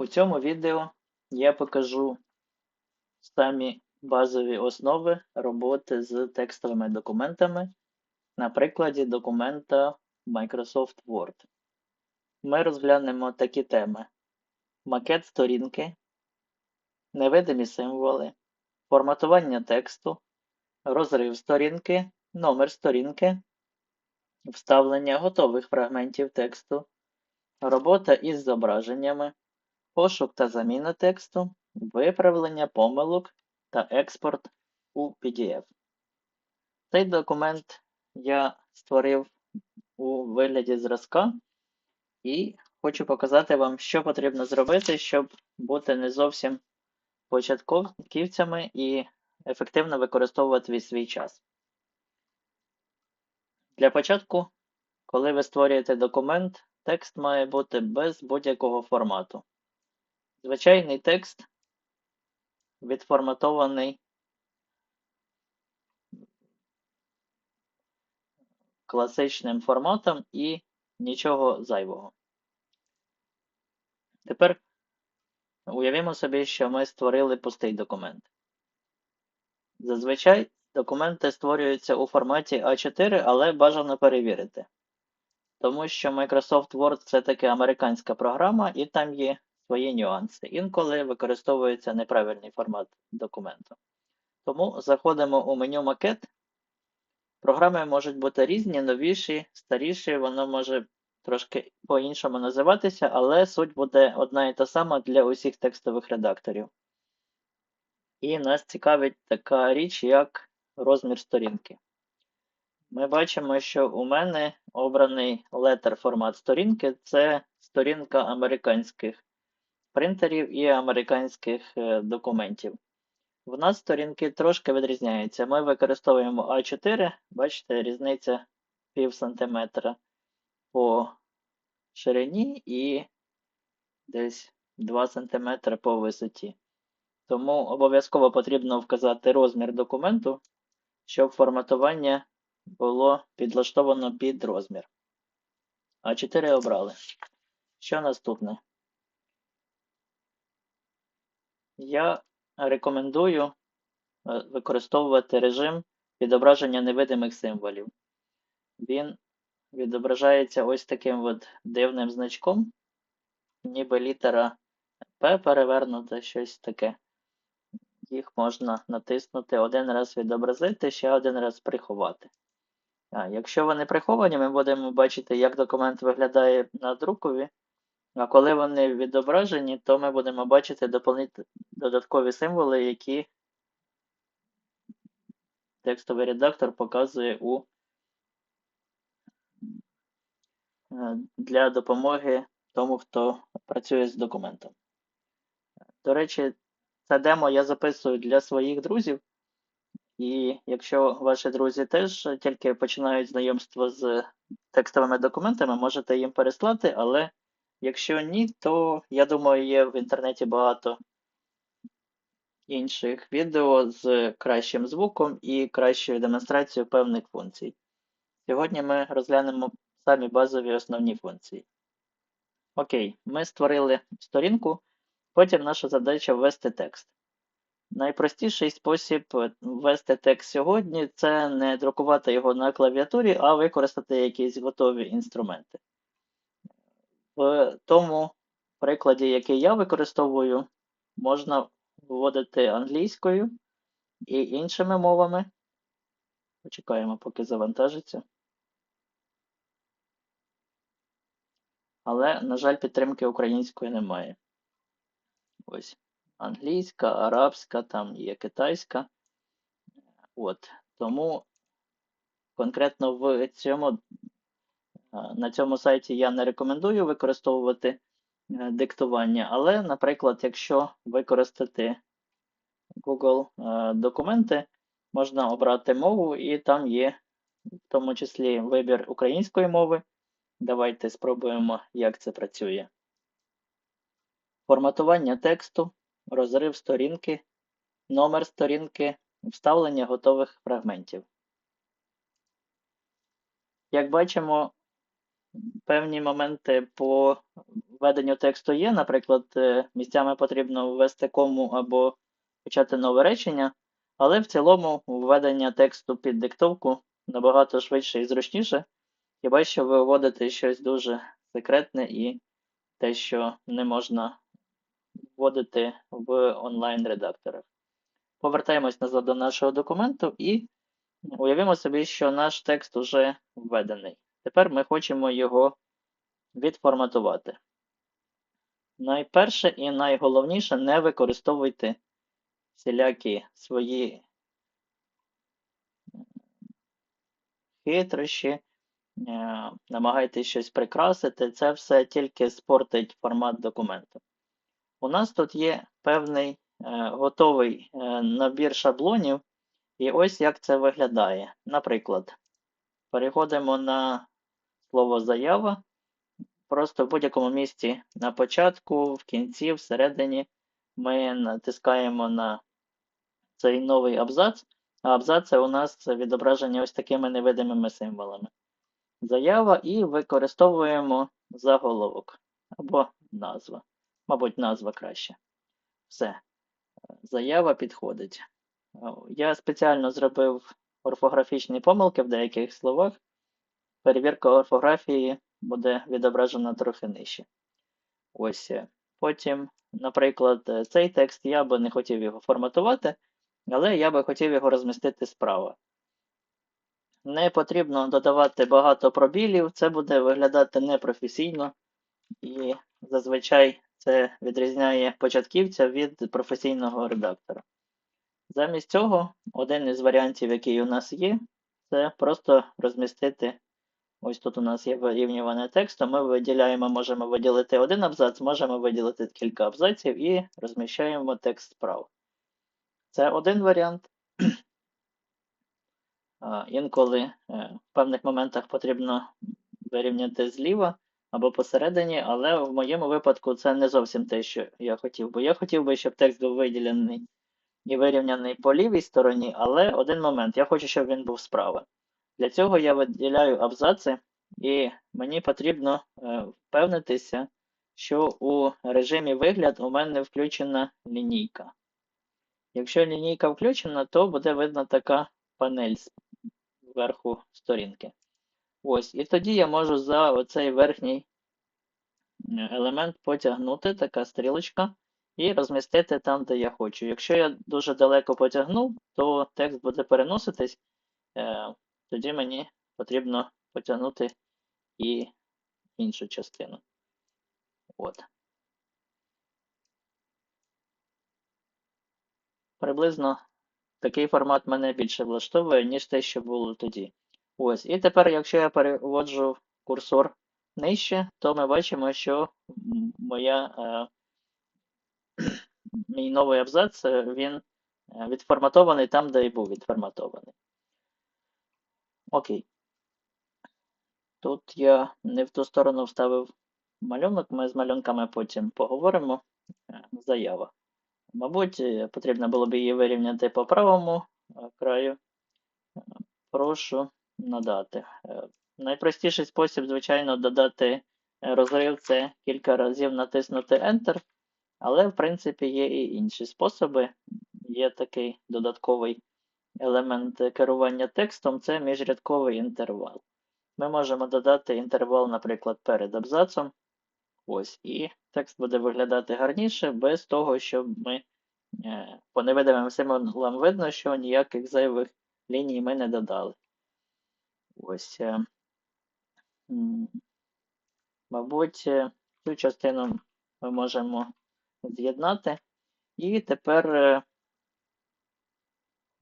У цьому відео я покажу самі базові основи роботи з текстовими документами на прикладі документа Microsoft Word. Ми розглянемо такі теми: макет сторінки, невидимі символи, форматування тексту, розрив сторінки, номер сторінки, вставлення готових фрагментів тексту, робота із зображеннями, пошук та заміна тексту, виправлення помилок та експорт у PDF. Цей документ я створив у вигляді зразка і хочу показати вам, що потрібно зробити, щоб бути не зовсім початківцями і ефективно використовувати свій час. Для початку, коли ви створюєте документ, текст має бути без будь-якого формату. Звичайний текст відформатований класичним форматом і нічого зайвого. Тепер уявімо собі, що ми створили пустий документ. Зазвичай документи створюються у форматі А4, але бажано перевірити. Тому що Microsoft Word це таки американська програма, і там є свої нюанси. Інколи використовується неправильний формат документу. Тому заходимо у меню макет. Програми можуть бути різні, новіші, старіші, воно може трошки по-іншому називатися, але суть буде одна і та сама для усіх текстових редакторів. І нас цікавить така річ, як розмір сторінки. Ми бачимо, що у мене обраний letter формат сторінки це сторінка американських принтерів і американських е, документів. В нас сторінки трошки відрізняються. Ми використовуємо А4, бачите, різниця пів сантиметра по ширині і десь 2 см по висоті. Тому обов'язково потрібно вказати розмір документу, щоб форматування було підлаштовано під розмір. А4 обрали. Що наступне? Я рекомендую е, використовувати режим відображення невидимих символів. Він відображається ось таким от дивним значком, ніби літера П перевернута, щось таке. Їх можна натиснути один раз відобразити, ще один раз приховати. А, Якщо вони приховані, ми будемо бачити, як документ виглядає на друкові. А коли вони відображені, то ми будемо бачити додаткові символи, які текстовий редактор показує у е, для допомоги тому, хто працює з документом. До речі, це демо я записую для своїх друзів. І якщо ваші друзі теж тільки починають знайомство з текстовими документами, можете їм переслати, але якщо ні, то я думаю, є в інтернеті багато інших відео з кращим звуком і кращою демонстрацією певних функцій. Сьогодні ми розглянемо самі базові основні функції. Окей, ми створили сторінку, потім наша задача ввести текст. Найпростіший спосіб ввести текст сьогодні це не друкувати його на клавіатурі, а використати якісь готові інструменти. В тому прикладі, який я використовую, можна вводити англійською і іншими мовами. Почекаємо, поки завантажиться. Але, на жаль, підтримки української немає. Ось англійська, арабська, там є китайська. От. Тому конкретно в цьому, на цьому сайті я не рекомендую використовувати е, диктування, але, наприклад, якщо використати Google е, документи, можна обрати мову, і там є в тому числі вибір української мови. Давайте спробуємо, як це працює. Форматування тексту розрив сторінки, номер сторінки, вставлення готових фрагментів. Як бачимо, певні моменти по введенню тексту є. Наприклад, е, місцями потрібно ввести кому або почати нове речення, але в цілому введення тексту під диктовку набагато швидше і зручніше. Хіба що ви вводите щось дуже секретне і те, що не можна вводити в онлайн-редакторах. Повертаємось назад до нашого документу і уявімо собі, що наш текст вже введений. Тепер ми хочемо його відформатувати. Найперше і найголовніше не використовуйте всілякі свої хитрощі, е, намагайтесь щось прикрасити, це все тільки спортить формат документу. У нас тут є певний е, готовий е, набір шаблонів, і ось як це виглядає. Наприклад, переходимо на слово заява. Просто в будь-якому місці на початку, в кінці, всередині ми натискаємо на цей новий абзац, а абзац це у нас відображення ось такими невидимими символами. Заява і використовуємо заголовок або назва. Мабуть, назва краще. Все. Заява підходить. Я спеціально зробив орфографічні помилки в деяких словах. Перевірка орфографії буде відображена трохи нижче. Ось. Потім, наприклад, цей текст я би не хотів його форматувати, але я би хотів його розмістити справа. Не потрібно додавати багато пробілів, це буде виглядати непрофесійно, і зазвичай це відрізняє початківця від професійного редактора. Замість цього, один із варіантів, який у нас є, це просто розмістити. Ось тут у нас є вирівнюване тексту. Ми виділяємо, можемо виділити один абзац, можемо виділити кілька абзаців і розміщаємо текст справа. Це один варіант. Інколи е, в певних моментах потрібно вирівняти зліва або посередині, але в моєму випадку це не зовсім те, що я хотів. Бо я хотів би, щоб текст був виділений і вирівняний по лівій стороні, але один момент, я хочу, щоб він був справа. Для цього я виділяю абзаци, і мені потрібно е, впевнитися, що у режимі вигляд у мене включена лінійка. Якщо лінійка включена, то буде видно така панель зверху сторінки. Ось, І тоді я можу за оцей верхній е, елемент потягнути така стрілочка і розмістити там, де я хочу. Якщо я дуже далеко потягну, то текст буде переноситись, е, тоді мені потрібно потягнути і іншу частину. От. Приблизно такий формат мене більше влаштовує, ніж те, що було тоді. Ось. І тепер, якщо я переводжу курсор нижче, то ми бачимо, що моя, е, мій новий абзац е, він е, відформатований там, де і був відформатований. Окей. Тут я не в ту сторону вставив малюнок, ми з малюнками потім поговоримо. Е, заява. Мабуть, потрібно було б її вирівняти по правому краю. Прошу надати. Е, найпростіший спосіб, звичайно, додати е, розрив це кілька разів натиснути Enter, але, в принципі, є і інші способи. Є такий додатковий елемент керування текстом це міжрядковий інтервал. Ми можемо додати інтервал, наприклад, перед абзацом. Ось, І текст буде виглядати гарніше, без того, щоб ми е, по невидимим символам видно, що ніяких зайвих ліній ми не додали. Ось. Е, мабуть, е, цю частину ми можемо з'єднати. І тепер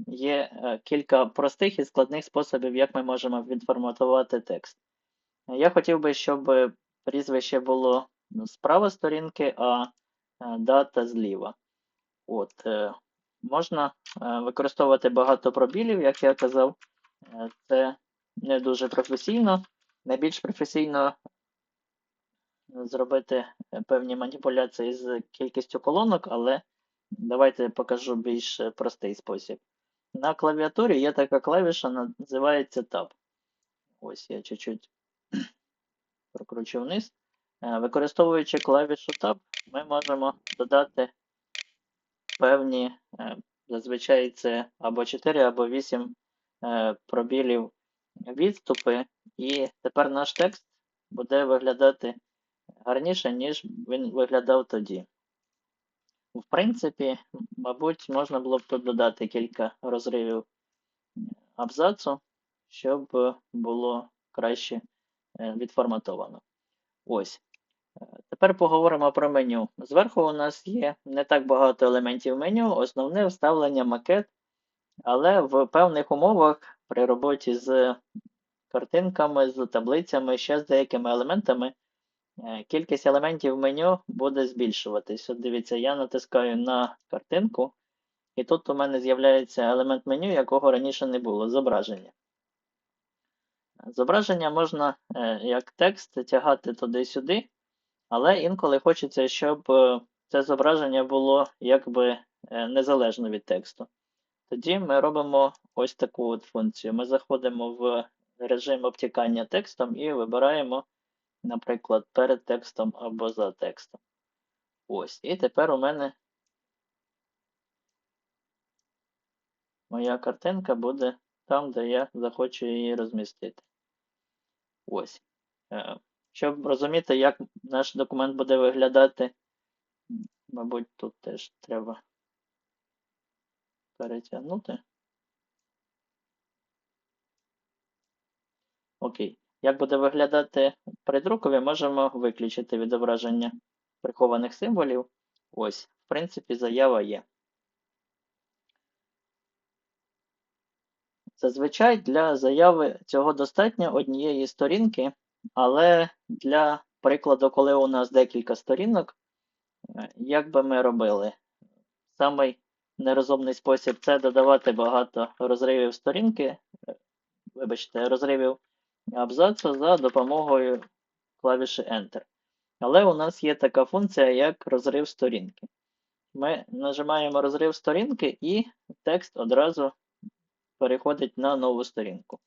є кілька простих і складних способів, як ми можемо відформатувати текст. Я хотів би, щоб прізвище було справа сторінки, а дата зліва. От, Можна використовувати багато пробілів, як я казав. Це не дуже професійно. Найбільш професійно зробити певні маніпуляції з кількістю колонок, але давайте покажу більш простий спосіб. На клавіатурі є така клавіша, називається Tab. Ось я чуть-чуть прокручу вниз. Е, Використовуючи клавішу Tab, ми можемо додати певні, е, зазвичай це або 4, або 8 е, пробілів відступи, і тепер наш текст буде виглядати гарніше, ніж він виглядав тоді. В принципі, мабуть, можна було б тут додати кілька розривів абзацу, щоб е, було краще е, відформатовано. Ось. Е, Тепер поговоримо про меню. Зверху у нас є не так багато елементів меню, основне вставлення макет, але в певних умовах при роботі з картинками, з таблицями, ще з деякими елементами, кількість елементів меню буде збільшуватись. От дивіться, я натискаю на картинку, і тут у мене з'являється елемент меню, якого раніше не було зображення. Зображення можна е, як текст тягати туди-сюди, але інколи хочеться, щоб е, це зображення було якби е, незалежно від тексту. Тоді ми робимо ось таку от функцію. Ми заходимо в режим обтікання текстом і вибираємо, наприклад, перед текстом або за текстом. Ось. І тепер у мене моя картинка буде там, де я захочу її розмістити. Ось. Е, Щоб розуміти, як наш документ буде виглядати, мабуть, тут теж треба перетягнути. Окей. Як буде виглядати при друкові, можемо виключити відображення прихованих символів. Ось, в принципі, заява є. Зазвичай для заяви цього достатньо однієї сторінки, але для прикладу, коли у нас декілька сторінок, е, як би ми робили? Самий нерозумний спосіб це додавати багато розривів сторінки, е, вибачте, розривів абзацу за допомогою клавіші Enter. Але у нас є така функція, як розрив сторінки. Ми нажимаємо розрив сторінки і текст одразу переходить на нову сторінку.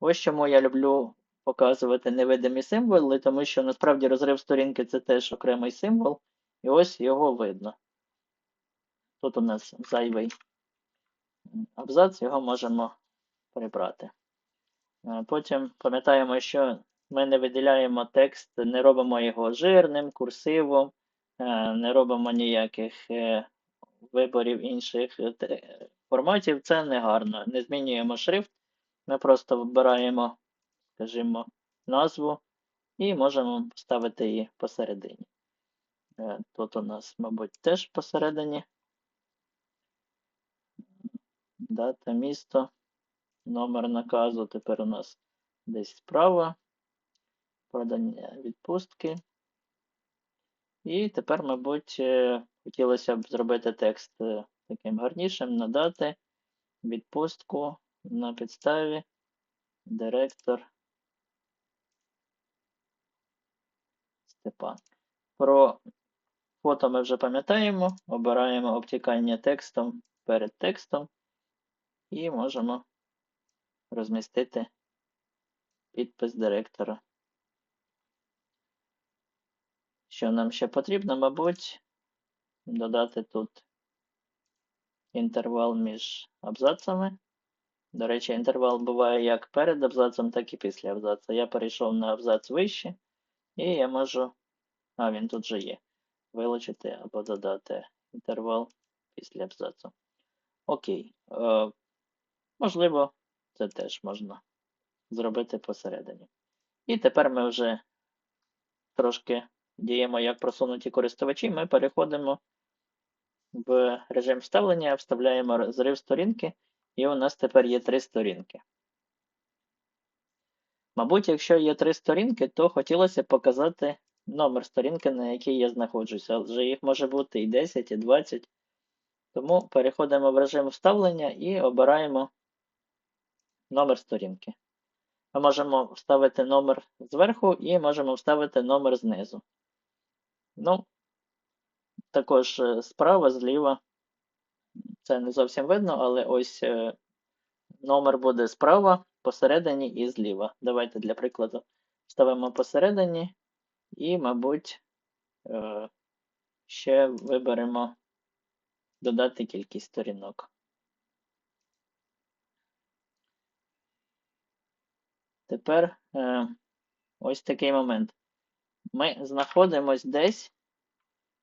Ось чому я люблю показувати невидимі символи, тому що насправді розрив сторінки це теж окремий символ, і ось його видно. Тут у нас зайвий абзац, його можемо прибрати. Е, Потім пам'ятаємо, що ми не виділяємо текст, не робимо його жирним, курсивом, е, не робимо ніяких е, виборів інших форматів. Це не гарно. Не змінюємо шрифт. Ми просто вибираємо, скажімо, назву і можемо поставити її посередині. Тут у нас, мабуть, теж посередині. Дата, місто, номер наказу. Тепер у нас десь справа. Продання відпустки. І тепер, мабуть, хотілося б зробити текст таким гарнішим, надати відпустку на підставі директор Степан. Про фото ми вже пам'ятаємо, обираємо обтікання текстом перед текстом і можемо розмістити підпис директора. Що нам ще потрібно, мабуть, додати тут інтервал між абзацами. До речі, інтервал буває як перед абзацом, так і після абзаца. Я перейшов на абзац вище, і я можу. А, він тут же є. Вилучити або додати інтервал після абзацу. Окей. Е, Можливо, це теж можна зробити посередині. І тепер ми вже трошки діємо як просунуті користувачі. Ми переходимо в режим вставлення, вставляємо зрив сторінки, і у нас тепер є три сторінки. Мабуть, якщо є три сторінки, то хотілося показати номер сторінки, на якій я знаходжуся. Адже їх може бути і 10, і 20. Тому переходимо в режим вставлення і обираємо номер сторінки. Ми можемо вставити номер зверху і можемо вставити номер знизу. Ну, також е, справа, зліва. Це не зовсім видно, але ось е, номер буде справа, посередині і зліва. Давайте для прикладу ставимо посередині і, мабуть, е, ще виберемо додати кількість сторінок. Тепер е, ось такий момент. Ми знаходимося десь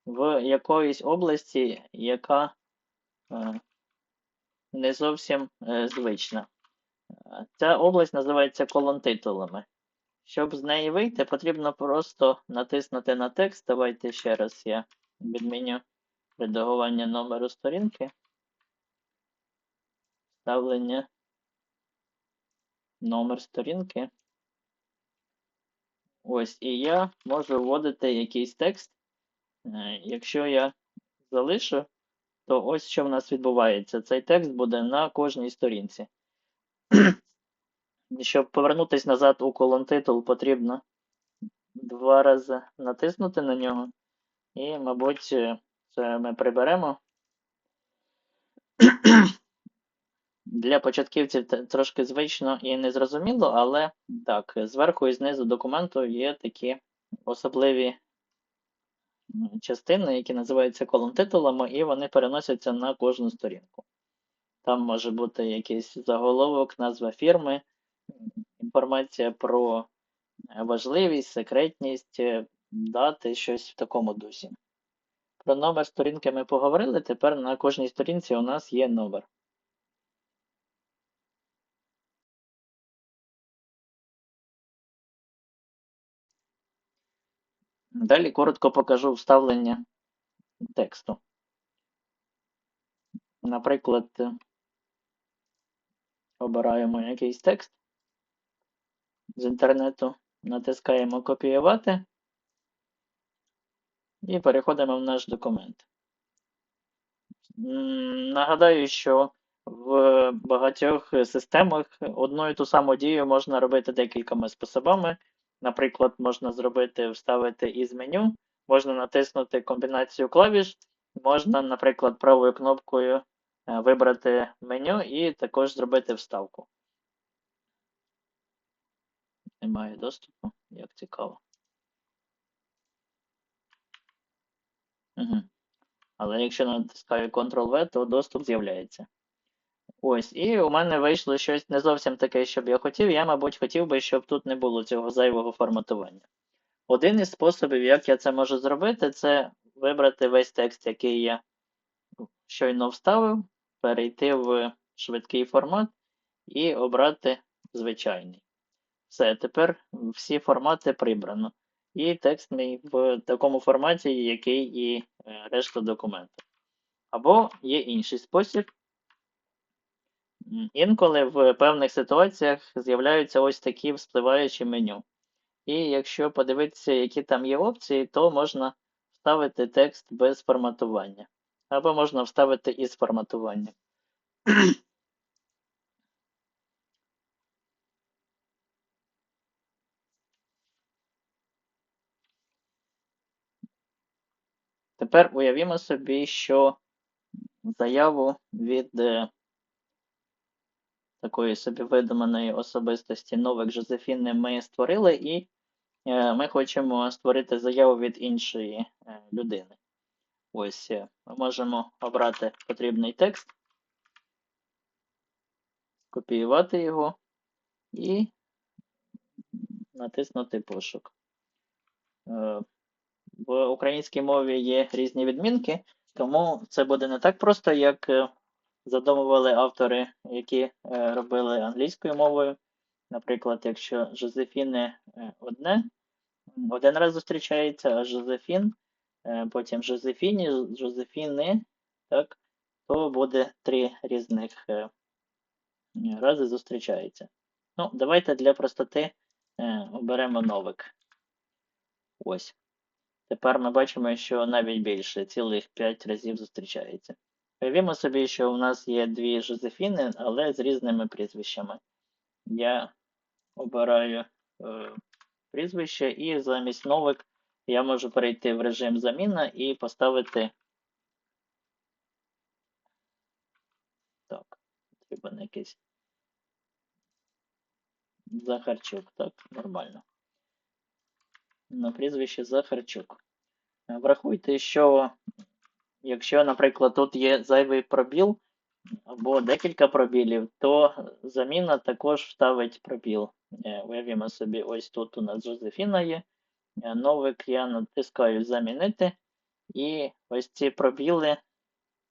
в якоїсь області, яка е, не зовсім е, звична. Ця область називається колон-титулами. Щоб з неї вийти, потрібно просто натиснути на текст. Давайте ще раз я відміню редагування номеру сторінки. Ставлення номер сторінки. Ось, і я можу вводити якийсь текст. Е, Якщо я залишу, то ось що в нас відбувається. Цей текст буде на кожній сторінці. Щоб повернутися назад у колон титул, потрібно два рази натиснути на нього. І, мабуть, е, це ми приберемо. Для початківців трошки звично і незрозуміло, але так, зверху і знизу документу є такі особливі частини, які називаються колон-титулами, і вони переносяться на кожну сторінку. Там може бути якийсь заголовок, назва фірми, інформація про важливість, секретність, е, дати, щось в такому дусі. Про номер сторінки ми поговорили, тепер на кожній сторінці у нас є номер. Далі коротко покажу вставлення тексту. Наприклад, обираємо якийсь текст з інтернету, натискаємо копіювати і переходимо в наш документ. Нагадаю, що в багатьох системах одну і ту саму дію можна робити декількома способами. Наприклад, можна зробити вставити із меню, можна натиснути комбінацію клавіш, можна, наприклад, правою кнопкою е, вибрати меню і також зробити вставку. Немає доступу, як цікаво. Угу. Але якщо натискаю Ctrl-V, то доступ з'являється. Ось, і у мене вийшло щось не зовсім таке, що б я хотів. Я, мабуть, хотів би, щоб тут не було цього зайвого форматування. Один із способів, як я це можу зробити, це вибрати весь текст, який я щойно вставив, перейти в швидкий формат і обрати звичайний. Все, тепер всі формати прибрано. І текст мій в такому форматі, який і е, решта документу. Або є інший спосіб. Інколи в певних ситуаціях з'являються ось такі вспливаючі меню. І якщо подивитися, які там є опції, то можна вставити текст без форматування. Або можна вставити із форматуванням. Тепер уявімо собі, що заяву від е, такої собі видуманої особистості Новик Жозефіни ми створили, і е, ми хочемо створити заяву від іншої е, людини. Ось е, ми можемо обрати потрібний текст, копіювати його і натиснути пошук. В українській мові є різні відмінки, тому це буде не так просто, як задумували автори, які е, робили англійською мовою. Наприклад, якщо Жозефіни е, одне, один раз зустрічається, а Жозефін, е, потім Жозефіні, Жозефіни, так, то буде три різних рази зустрічається. Ну, давайте для простоти оберемо новик. Ось. Тепер ми бачимо, що навіть більше, цілих 5 разів зустрічається. Уявімо собі, що у нас є дві Жозефіни, але з різними прізвищами. Я обираю е, прізвище, і замість новик я можу перейти в режим заміна і поставити. Так, потрібен якийсь Захарчук, так, нормально. на прізвище Захарчук. Врахуйте, що якщо, наприклад, тут є зайвий пробіл або декілька пробілів, то заміна також вставить пробіл. Е, Уявімо собі, ось тут у нас Жозефіна є. Е, Новик я натискаю замінити, і ось ці пробіли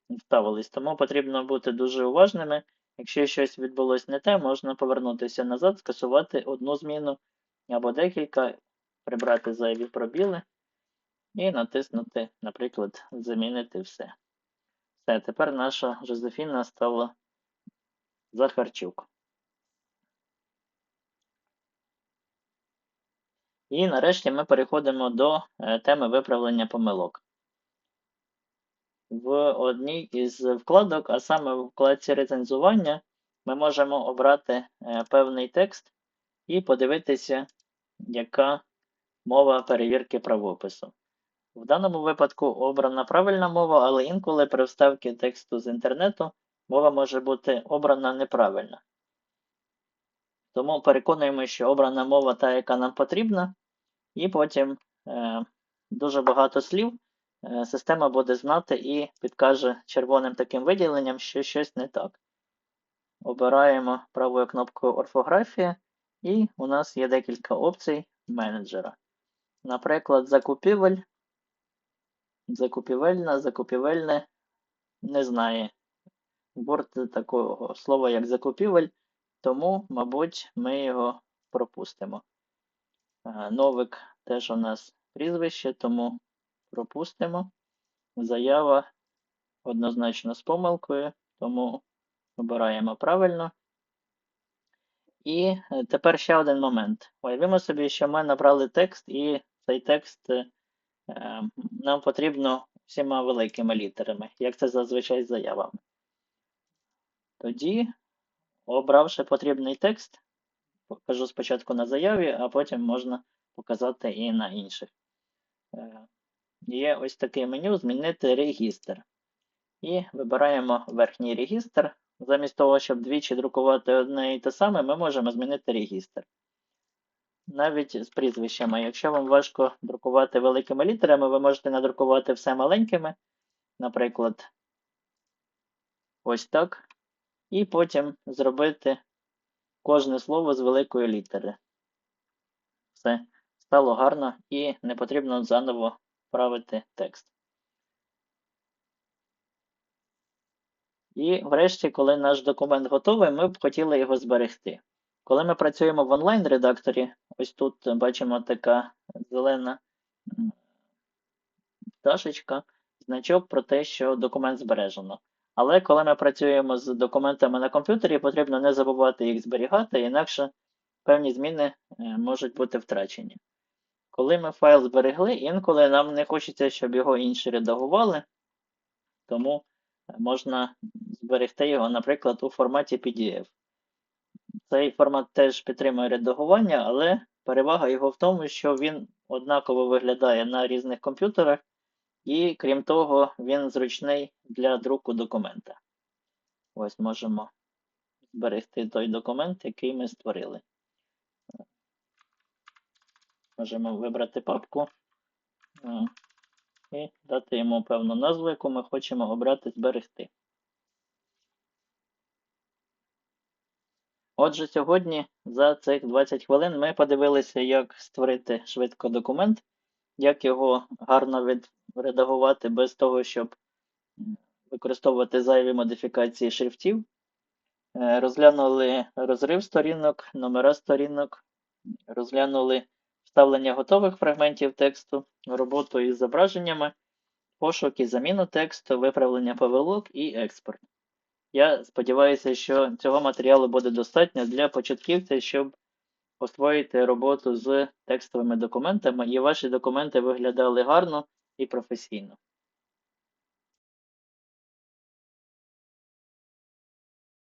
вставились. Тому потрібно бути дуже уважними. Якщо щось відбулось не те, можна повернутися назад, скасувати одну зміну або декілька, прибрати зайві пробіли і натиснути, наприклад, замінити все. Все, тепер наша Жозефіна стала Захарчук. І нарешті ми переходимо до е, теми виправлення помилок. В одній із вкладок, а саме в вкладці рецензування, ми можемо обрати е, певний текст і подивитися, яка мова перевірки правопису. В даному випадку обрана правильна мова, але інколи при вставці тексту з інтернету мова може бути обрана неправильно. Тому переконуємо, що обрана мова та, яка нам потрібна, і потім е, дуже багато слів е, система буде знати і підкаже червоним таким виділенням, що щось не так. Обираємо правою кнопкою орфографія, і у нас є декілька опцій менеджера. Наприклад, закупівель. Закупівельна, закупівельне не знає борт такого слова, як закупівель, тому, мабуть, ми його пропустимо. Е, Новик теж у нас прізвище, тому пропустимо. Заява однозначно з помилкою, тому обираємо правильно. І е, тепер ще один момент. Уявімо собі, що ми набрали текст, і цей текст е, нам потрібно всіма великими літерами, як це зазвичай з заявами. Тоді, обравши потрібний текст, покажу спочатку на заяві, а потім можна показати і на інших. Е, Є ось таке меню Змінити регістр. І вибираємо верхній регістр. Замість того, щоб двічі друкувати одне і те саме, ми можемо змінити регістр. Навіть з прізвищами. Якщо вам важко друкувати великими літерами, ви можете надрукувати все маленькими, наприклад, ось так. І потім зробити кожне слово з великої літери. Все стало гарно і не потрібно заново правити текст. І врешті, коли наш документ готовий, ми б хотіли його зберегти. Коли ми працюємо в онлайн-редакторі, ось тут бачимо така зелена пташечка, значок про те, що документ збережено. Але коли ми працюємо з документами на комп'ютері, потрібно не забувати їх зберігати, інакше певні зміни е, можуть бути втрачені. Коли ми файл зберегли, інколи нам не хочеться, щоб його інші редагували, тому можна зберегти його, наприклад, у форматі PDF. Цей формат теж підтримує редагування, але перевага його в тому, що він однаково виглядає на різних комп'ютерах, і, крім того, він зручний для друку документа. Ось можемо зберегти той документ, який ми створили. Можемо вибрати папку е, і дати йому певну назву, яку ми хочемо обрати зберегти. Отже, сьогодні за цих 20 хвилин ми подивилися, як створити швидко документ, як його гарно відредагувати без того, щоб використовувати зайві модифікації шрифтів. Е, розглянули розрив сторінок, номера сторінок, розглянули вставлення готових фрагментів тексту, роботу із зображеннями, пошук і заміну тексту, виправлення повелок і експорт. Я сподіваюся, що цього матеріалу буде достатньо для початківця, щоб освоїти роботу з текстовими документами, і ваші документи виглядали гарно і професійно.